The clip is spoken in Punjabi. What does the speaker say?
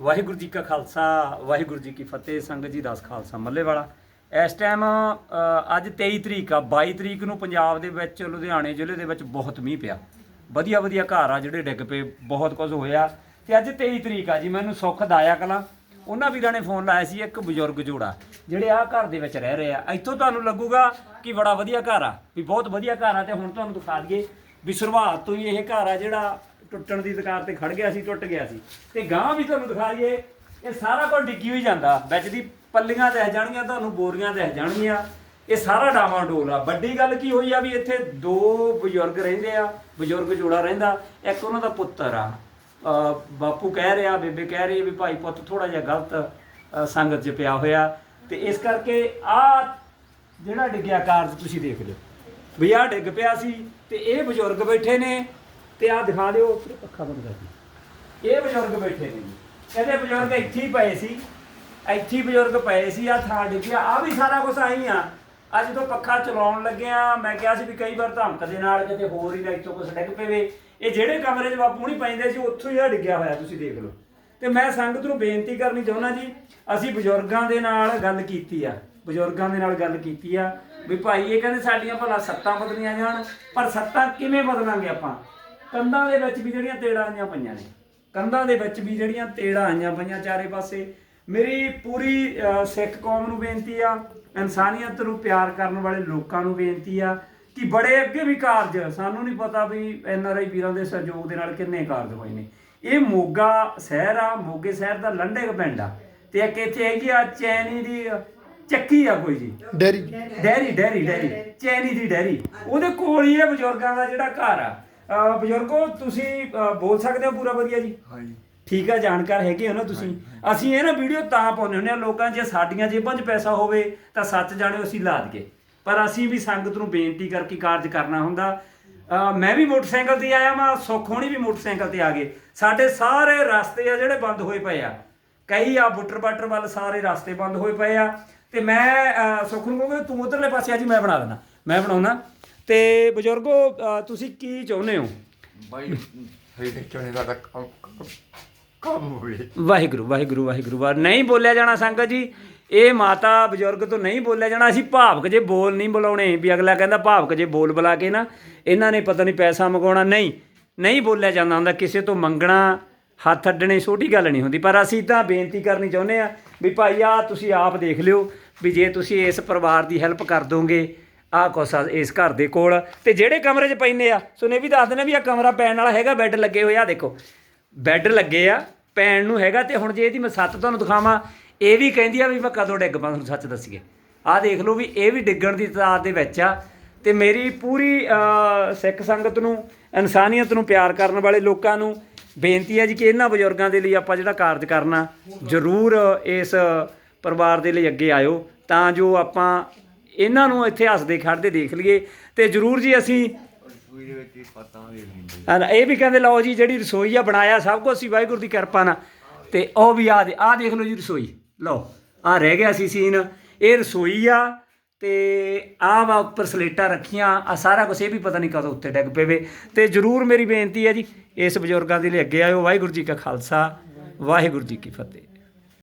ਵਾਹਿਗੁਰੂ ਜੀ ਕਾ ਖਾਲਸਾ, ਵਾਹਿਗੁਰੂ ਜੀ ਕੀ ਫਤਿਹ, ਸੰਗਤ ਜੀ ਦਾਸ ਖਾਲਸਾ ਮੱਲੇ ਵਾਲਾ ਇਸ ਟਾਈਮ ਅੱਜ 23 ਤਰੀਕ ਆ 22 ਤਰੀਕ ਨੂੰ ਪੰਜਾਬ ਦੇ ਵਿੱਚ, ਲੁਧਿਆਣੇ ਜ਼ਿਲ੍ਹੇ ਦੇ ਵਿੱਚ ਬਹੁਤ ਮੀਂਹ ਪਿਆ। ਵਧੀਆ ਵਧੀਆ ਘਰ ਆ ਜਿਹੜੇ ਡਿੱਗ ਪਏ, ਬਹੁਤ ਕੁਝ ਹੋਇਆ। ਤੇ ਅੱਜ 23 ਤਰੀਕ ਆ ਜੀ, ਮੈਨੂੰ ਸੁੱਖ ਦਾਇਆ ਕਲਾਂ। ਉਹਨਾਂ ਵੀਰਾਂ ਨੇ ਫੋਨ ਲਾਇਆ ਸੀ ਇੱਕ ਬਜ਼ੁਰਗ ਜੋੜਾ, ਜਿਹੜੇ ਆ ਘਰ ਦੇ ਵਿੱਚ ਰਹਿ ਰਹੇ ਆ। ਇੱਥੋਂ ਤੁਹਾਨੂੰ ਲੱਗੂਗਾ ਕਿ ਬੜਾ ਵਧੀਆ ਘਰ ਆ, ਵੀ ਬਹੁਤ ਵਧੀਆ ਘਰ ਆ। ਤੇ ਹੁਣ ਤੁਹਾਨੂੰ ਦਿਖਾ ਦਈਏ ਵੀ ਸ਼ੁਰੂਆਤ ਤੋਂ ਹੀ ਇਹ ਘਰ ਆ ਜਿਹੜਾ ਟੁੱਟਣ ਦੀ ਦੁਕਾਨ ਤੇ ਖੜ ਗਿਆ ਸੀ, ਟੁੱਟ ਗਿਆ ਸੀ। ਤੇ ਗਾਂ ਵੀ ਤੁਹਾਨੂੰ ਦਿਖਾ ਦਈਏ ਇਹ ਸਾਰਾ ਕੁਝ ਡਿੱਗੀ ਹੋਈ ਜਾਂਦਾ। ਵਿੱਚ ਦੀ ਪੱਲੀਆਂ ਦਿਖ ਜਾਣਗੀਆਂ, ਤੁਹਾਨੂੰ ਬੋਰੀਆਂ ਦਿਖ ਜਾਣਗੀਆਂ। ਇਹ ਸਾਰਾ ਡਾਵਾਂ ਡੋਲ ਆ। ਵੱਡੀ ਗੱਲ ਕੀ ਹੋਈ ਆ ਵੀ ਇੱਥੇ ਦੋ ਬਜ਼ੁਰਗ ਰਹਿੰਦੇ ਆ, ਬਜ਼ੁਰਗ ਜੋੜਾ ਰਹਿੰਦਾ। ਇੱਕ ਉਹਨਾਂ ਦਾ ਪੁੱਤਰ ਆ। ਬਾਪੂ ਕਹਿ ਰਿਹਾ, ਬੇਬੇ ਕਹਿ ਰਹੀ ਵੀ ਭਾਈ ਪੁੱਤ ਥੋੜਾ ਜਿਹਾ ਗਲਤ ਸੰਗਤ 'ਚ ਪਿਆ ਹੋਇਆ। ਤੇ ਇਸ ਕਰਕੇ ਆ ਜਿਹੜਾ ਡਿੱਗਿਆ ਕਾਰਜ ਤੁਸੀਂ ਦੇਖ ਲਿਓ। ਵੀ ਆਹ ਡਿੱਗ ਪਿਆ ਸੀ ਤੇ ਇਹ ਬਜ਼ੁਰਗ ਬੈਠੇ ਨੇ। ਤੇ ਆਹ ਦਿਖਾ ਦਿਓ ਉੱਪਰ ਪੱਖਾ ਬੰਦ ਕਰ ਦਿਓ। ਇਹ ਬਜ਼ੁਰਗ ਬੈਠੇ ਨੇ ਜੀ। ਕਹਿੰਦੇ ਬਜ਼ੁਰਗ ਇੱਥੇ ਹੀ ਪਏ ਸੀ। ਇੱਥੇ ਹੀ ਬਜ਼ੁਰਗ ਪਏ ਸੀ ਆ ਥਾਂ ਡਿੱਗਿਆ ਆ ਵੀ ਸਾਰਾ ਕੁਝ ਆਈ ਆ। ਅੱਜ ਤੋਂ ਪੱਖਾ ਚਲਾਉਣ ਲੱਗਿਆ, ਮੈਂ ਕਿਹਾ ਸੀ ਵੀ ਕਈ ਵਾਰ ਧਮਕ ਦੇ ਨਾਲ ਕਿਤੇ ਹੋਰ ਹੀ ਇੱਥੋਂ ਕੁਝ ਡਿੱਗ ਪਵੇ। ਇਹ ਜਿਹੜੇ ਕਮਰੇ 'ਚ ਬਾਪੂ ਨਹੀਂ ਪੈਂਦੇ ਸੀ, ਉੱਥੋਂ ਹੀ ਆ ਡਿੱਗਿਆ ਹੋਇਆ, ਤੁਸੀਂ ਦੇਖ ਲਓ। ਤੇ ਮੈਂ ਸੰਗਤ ਨੂੰ ਬੇਨਤੀ ਕਰਨੀ ਚਾਹੁੰਦਾ ਜੀ, ਅਸੀਂ ਬਜ਼ੁਰਗਾਂ ਦੇ ਨਾਲ ਗੱਲ ਕੀਤੀ ਆ। ਬਜ਼ੁਰਗਾਂ ਦੇ ਨਾਲ ਗੱਲ ਕੀਤੀ ਆ, ਵੀ ਭਾਈ ਇਹ ਕਹਿੰਦੇ ਸਾਡੀਆਂ ਭਲਾ ਸੱਤਾਂ ਬਦਲੀਆਂ ਜਾਣ, ਪਰ ਸੱਤਾਂ ਕਿਵੇਂ ਬਦਲਾਂਗੇ ਆਪਾਂ? ਕੰਧਾਂ ਦੇ ਵਿੱਚ ਵੀ ਜਿਹੜੀਆਂ ਤੇੜਾਂ ਆਈਆਂ ਪਈਆਂ ਨੇ। ਕੰਧਾਂ ਦੇ ਵਿੱਚ ਵੀ ਜਿਹੜੀਆਂ ਤੇੜਾਂ ਆਈਆਂ ਪਈਆਂ ਚਾਰੇ ਪਾਸੇ। ਮੇਰੀ ਪੂਰੀ ਸਿੱਖ ਕੌਮ ਨੂੰ ਬੇਨਤੀ ਆ ਇਨਸਾਨੀਅਤ ਨੂੰ ਪਿਆਰ ਕਰਨ ਵਾਲੇ ਲੋਕਾਂ ਨੂੰ ਬੇਨਤੀ ਆ ਕਿ ਬੜੇ ਅੱਗੇ ਵੀ ਕਾਰਜ ਸਾਨੂੰ ਨਹੀਂ ਪਤਾ ਵੀ ਐਨ ਆਰ ਆਈ ਵੀਰਾਂ ਦੇ ਸਹਿਯੋਗ ਦੇ ਨਾਲ ਕਿੰਨੇ ਕਾਰਜ ਹੋਏ ਨੇ। ਇਹ ਮੋਗਾ ਸ਼ਹਿਰ ਆ ਮੋਗੇ ਸ਼ਹਿਰ ਦਾ ਲੰਡੇ ਪਿੰਡ ਆ। ਤੇ ਇੱਕ ਇੱਥੇ ਹੈਗੀ ਆ ਚੈਨੀ ਦੀ ਚੱਕੀ ਆ ਕੋਈ ਜੀ। ਡੈਰੀ। Dairy dairy dairy. ਚੈਨੀ ਦੀ ਡੈਰੀ। ਉਹਦੇ ਕੋਲ ਹੀ ਇਹ ਬਜ਼ੁਰਗਾਂ ਦਾ ਜਿਹੜਾ ਘਰ ਆ। ਅਹ ਬਜ਼ੁਰਗੋ ਤੁਸੀਂ ਅਹ ਬੋਲ ਸਕਦੇ ਹੋ ਪੂਰਾ ਵਧੀਆ ਜੀ? ਹਾਂਜੀ। ਠੀਕ ਆ ਜਾਣਕਾਰ ਹੈਗੇ ਹੋ ਨਾ ਤੁਸੀਂ? ਅਸੀਂ ਇਹ ਨਾ ਵੀਡੀਓ ਤਾਂ ਪਾਉਂਦੇ ਹੁੰਦੇ ਆ ਲੋਕਾਂ ਜੇ ਸਾਡੀਆਂ ਜੇਬਾਂ 'ਚ ਪੈਸਾ ਹੋਵੇ ਤਾਂ ਸੱਚ ਜਾਣਿਓ ਅਸੀਂ ਲਾ ਦਈਏ। ਪਰ ਅਸੀਂ ਵੀ ਸੰਗਤ ਨੂੰ ਬੇਨਤੀ ਕਰਕੇ ਕਾਰਜ ਕਰਨਾ ਹੁੰਦਾ। ਅਹ ਮੈਂ ਵੀ ਮੋਟਰਸਾਈਕਲ ਤੇ ਆਇਆ ਮੈਂ ਸੁੱਖ ਹੋਣੀ ਵੀ ਮੋਟਰਸਾਈਕਲ ਤੇ ਆ ਗਏ। ਸਾਡੇ ਸਾਰੇ ਰਸਤੇ ਆ ਜਿਹੜੇ ਬੰਦ ਹੋਏ ਪਏ ਆ। ਕਈ ਆ ਬੁੱਟਰ ਬਾਟਰ ਵੱਲ ਸਾਰੇ ਰਸਤੇ ਬੰਦ ਹੋਏ ਪਏ ਆ। ਤੇ ਮੈਂ ਅਹ, ਸੁੱਖ ਨੂੰ ਕਹੂੰਗਾ ਤੂੰ ਉਧਰਲੇ ਪਾਸੇ ਆ ਜੀ ਮੈਂ ਬਣਾ ਦੇਣਾ ਮੈਂ ਬਣਾਉਣਾ। ਤੇ ਬਜ਼ੁਰਗੋ ਤੁਸੀਂ ਕੀ ਚਾਹੁੰਦੇ ਹੋ? ਬਾਈ ਫੇਰ ਚੋਣੇ ਦਾ ਕੰਮ ਹੋਵੇ। ਵਾਹਿਗੁਰੂ ਵਾਹਿਗੁਰੂ ਵਾਹਿਗੁਰੂ। ਵਾਹ ਨਹੀਂ ਬੋਲਿਆ ਜਾਣਾ ਸੰਗਤ ਜੀ ਇਹ ਮਾਤਾ ਬਜ਼ੁਰਗ ਤੋਂ ਨਹੀਂ ਬੋਲਿਆ ਜਾਣਾ। ਅਸੀਂ ਭਾਵਕ ਜੇ ਬੋਲ ਨਹੀਂ ਬੁਲਾਉਣੇ ਵੀ ਅਗਲਾ ਕਹਿੰਦਾ ਭਾਵਕ ਜੇ ਬੋਲ ਬੁਲਾ ਕੇ ਨਾ ਇਹਨਾਂ ਨੇ ਪਤਾ ਨਹੀਂ ਪੈਸਾ ਮੰਗਾਉਣਾ ਨਹੀਂ ਨਹੀਂ ਬੋਲਿਆ ਜਾਂਦਾ ਹੁੰਦਾ ਕਿਸੇ ਤੋਂ ਮੰਗਣਾ ਹੱਥ ਅੱਡਣੇ ਛੋਟੀ ਗੱਲ ਨਹੀਂ ਹੁੰਦੀ। ਪਰ ਅਸੀਂ ਤਾਂ ਬੇਨਤੀ ਕਰਨੀ ਚਾਹੁੰਦੇ ਆ ਵੀ ਭਾਈ ਆ ਤੁਸੀਂ ਆਪ ਦੇਖ ਲਿਓ ਵੀ ਜੇ ਤੁਸੀਂ ਇਸ ਪਰਿਵਾਰ ਦੀ ਹੈਲਪ ਕਰ ਦੋਗੇ ਆਹ ਕੁਛ ਇਸ ਘਰ ਦੇ ਕੋਲ। ਤੇ ਜਿਹੜੇ ਕਮਰੇ 'ਚ ਪੈਂਦੇ ਆ ਸੋ ਨੇ ਵੀ ਦੱਸ ਦੇਣਾ ਵੀ ਆ ਕਮਰਾ ਪੈਣ ਵਾਲਾ ਹੈਗਾ, ਬੈੱਡ ਲੱਗੇ ਹੋਏ ਆ ਦੇਖੋ। ਬੈੱਡ ਲੱਗੇ ਆ, ਪੈਣ ਨੂੰ ਹੈਗਾ ਤੇ ਹੁਣ ਜੇ ਇਹਦੀ ਮੈਂ ਸੱਤ ਤੁਹਾਨੂੰ ਦਿਖਾਵਾਂ, ਇਹ ਵੀ ਕਹਿੰਦੀ ਆ ਵੀ ਮੈਂ ਕਦੋਂ ਡਿੱਗ ਪਾਂ ਤੁਹਾਨੂੰ ਸੱਚ ਦੱਸੀਏ। ਆਹ ਦੇਖ ਲਓ ਵੀ ਇਹ ਵੀ ਡਿੱਗਣ ਦੀ ਤਾਦਾਦ ਦੇ ਵਿੱਚ ਆ ਤੇ ਮੇਰੀ ਪੂਰੀ ਸਿੱਖ ਸੰਗਤ ਨੂੰ, ਇਨਸਾਨੀਅਤ ਨੂੰ ਪਿਆਰ ਕਰਨ ਵਾਲੇ ਲੋਕਾਂ ਨੂੰ ਬੇਨਤੀ ਹੈ ਜੀ ਕਿ ਇਹਨਾਂ ਬਜ਼ੁਰਗਾਂ ਦੇ ਲਈ ਆਪਾਂ ਜਿਹੜਾ ਕਾਰਜ ਕਰਨਾ, ਜ਼ਰੂਰ ਇਸ ਪਰਿਵਾਰ ਦੇ ਲਈ ਅੱਗੇ ਆਇਓ, ਤਾਂ ਜੋ ਆਪਾਂ ਇਹਨਾਂ ਨੂੰ ਇੱਥੇ ਹੱਸਦੇ ਖੜਦੇ ਦੇਖ ਲਈਏ ਤੇ ਜ਼ਰੂਰ ਜੀ ਅਸੀਂ ਰਸੋਈ ਦੇ ਵਿੱਚ ਹੀ ਪਤਾ ਇਹ ਵੀ ਕਹਿੰਦੇ ਲਓ ਜੀ ਜਿਹੜੀ ਰਸੋਈ ਆ ਬਣਾਇਆ ਸਭ ਕੁਝ ਸੀ ਵਾਹਿਗੁਰੂ ਦੀ ਕਿਰਪਾ ਨਾਲ। ਤੇ ਉਹ ਵੀ ਆ ਦੇ ਆ ਦੇਖ ਲਓ ਜੀ ਰਸੋਈ। ਲਓ ਆ ਰਹਿ ਗਿਆ ਸੀ ਸੀਨ। ਇਹ ਰਸੋਈ ਆ ਤੇ ਆ ਵਾ ਉੱਪਰ ਸਲੇਟਾਂ ਰੱਖੀਆਂ ਆ ਸਾਰਾ ਕੁਝ ਇਹ ਵੀ ਪਤਾ ਨਹੀਂ ਕਦੋਂ ਉੱਤੇ ਡਿੱਗ ਪਵੇ ਤੇ ਜਰੂਰ ਮੇਰੀ ਬੇਨਤੀ ਹੈ ਜੀ ਇਸ ਬਜ਼ੁਰਗਾਂ ਦੇ ਲਈ ਅੱਗੇ ਆਇਓ। ਵਾਹਿਗੁਰੂ ਜੀ ਕਾ ਖਾਲਸਾ ਵਾਹਿਗੁਰੂ ਜੀ ਕੀ ਫਤਿਹ।